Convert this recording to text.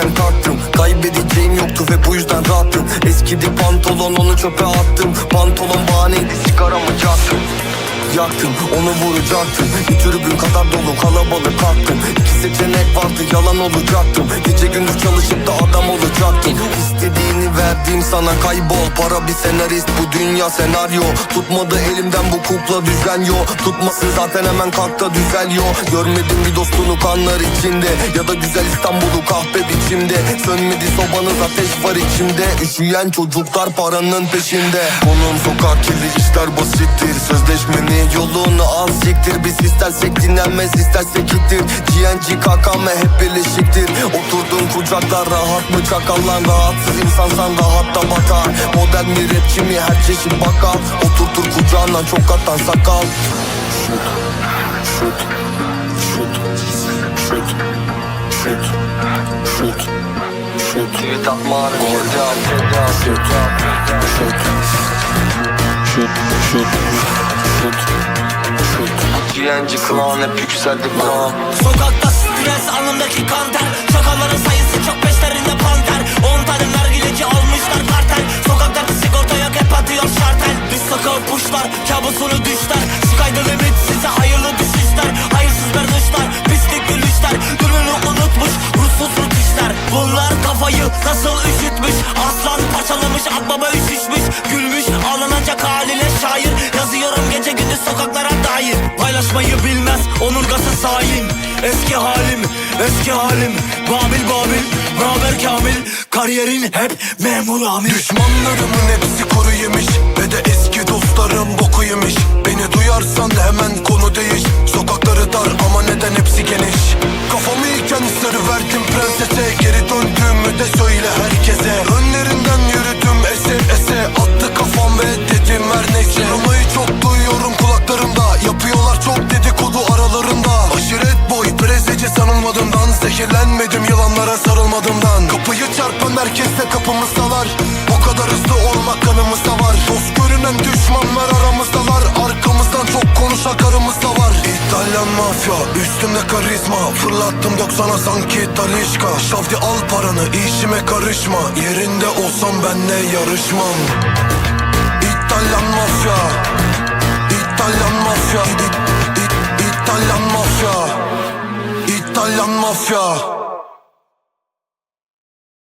erken kalktım Kaybedeceğim yoktu ve bu yüzden rahattım Eskidi pantolon onu çöpe attım. Pantolon bahaneydi sigaramı çaktım Yaktım onu vuracaktım Bir tribün kadar dolu kalabalık attım İki seçenek vardı yalan olacaktım. Gece gündüz çalışıp da adam olacaktım. İstediğini verdiğim sana kaybol. Para bir senarist bu dünya senaryo. Tutmadı elimden bu kukla düzen yo. Tutmasın zaten hemen kalk da Görmedim bir dostunu kanlar içinde. Ya da güzel İstanbul'u kahpe biçimde. Sönmedi sobanız ateş var içimde. Üşüyen çocuklar paranın peşinde. Konum sokak kirli işler basittir. Sözleşmenin yolunu al siktir. Biz istersek dinlenmez istersek gittir GNG KKM hep birleşiktir. Oturduğun kucaklar rahat mı? Çakallan Rahatsız. İnsansan rahat da batar Model mi rapçi mi her çeşit bakal Oturtur kucağına çok katan sakal. Şut, şut, şut, şut, şut, şut, şut. Tweet atma hareket Şut, şut, şut, şut, şut, şut GNG klan hep yükseldi klan Sokakta stres alnımdaki kanter. Şakaların sayısı çok peşlerinde panter. 10 tane nargileci almışlar kartel. Sokaklarda sigorta yok hep atıyor şartel. Biz sokağı puşlar kabusunu düşler. Sky'da limit size hayırlı düşüşler. Hayırsızlar dışlar pislik gülüşler. Dününü unutmuş ruhsuz rutişler. Bunlar kafayı nasıl üşütmüş? Aslan parçalamış akbaba üşüşmüş sokaklara dair Paylaşmayı bilmez. Onurgası sahin Eski halim eski halim. Babil babil Naber kamil. Kariyerin hep memur amir. Düşmanlarımın hepsi kuru yemiş. Ve de eski dostlarım boku yemiş. Beni duyarsan hemen konu değiş. Sokakları dar ama neden hepsi geniş? Kafamı iken sarı verdim prensese. Geri döndüğümü de söyle herkese Zehirlenmedim yılanlara sarılmadığımdan Kapıyı çarpan herkesle kapımızdalar O kadar hızlı olmak kanımızda var Dost görünen düşmanlar aramızdalar Arkamızdan çok konuşan karımız da var. İtalyan mafya üstümde karizma. Fırlattım 90'a sanki Talişka. Şavdi al paranı işime karışma. Yerinde olsam benle yarışmam İtalyan mafya